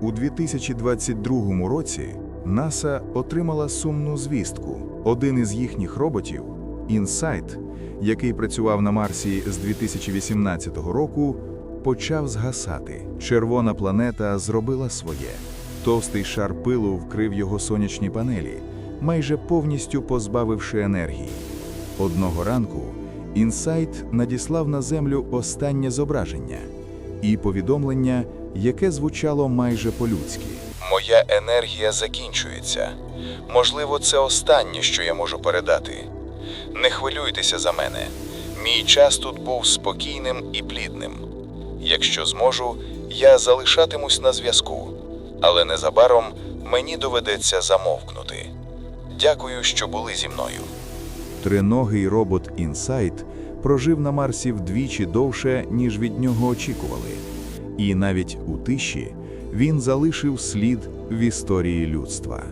У 2022 році НАСА отримала сумну звістку. Один із їхніх роботів, Інсайт, який працював на Марсі з 2018 року, почав згасати. Червона планета зробила своє. Товстий шар пилу вкрив його сонячні панелі, майже повністю позбавивши енергії. Одного ранку Інсайт надіслав на Землю останнє зображення і повідомлення, яке звучало майже по-людськи. Моя енергія закінчується. Можливо, це останнє, що я можу передати. Не хвилюйтеся за мене. Мій час тут був спокійним і плідним. Якщо зможу, я залишатимусь на зв'язку, але незабаром мені доведеться замовкнути. Дякую, що були зі мною. Триногий робот Інсайт прожив на Марсі вдвічі довше, ніж від нього очікували. І навіть у тиші він залишив слід в історії людства.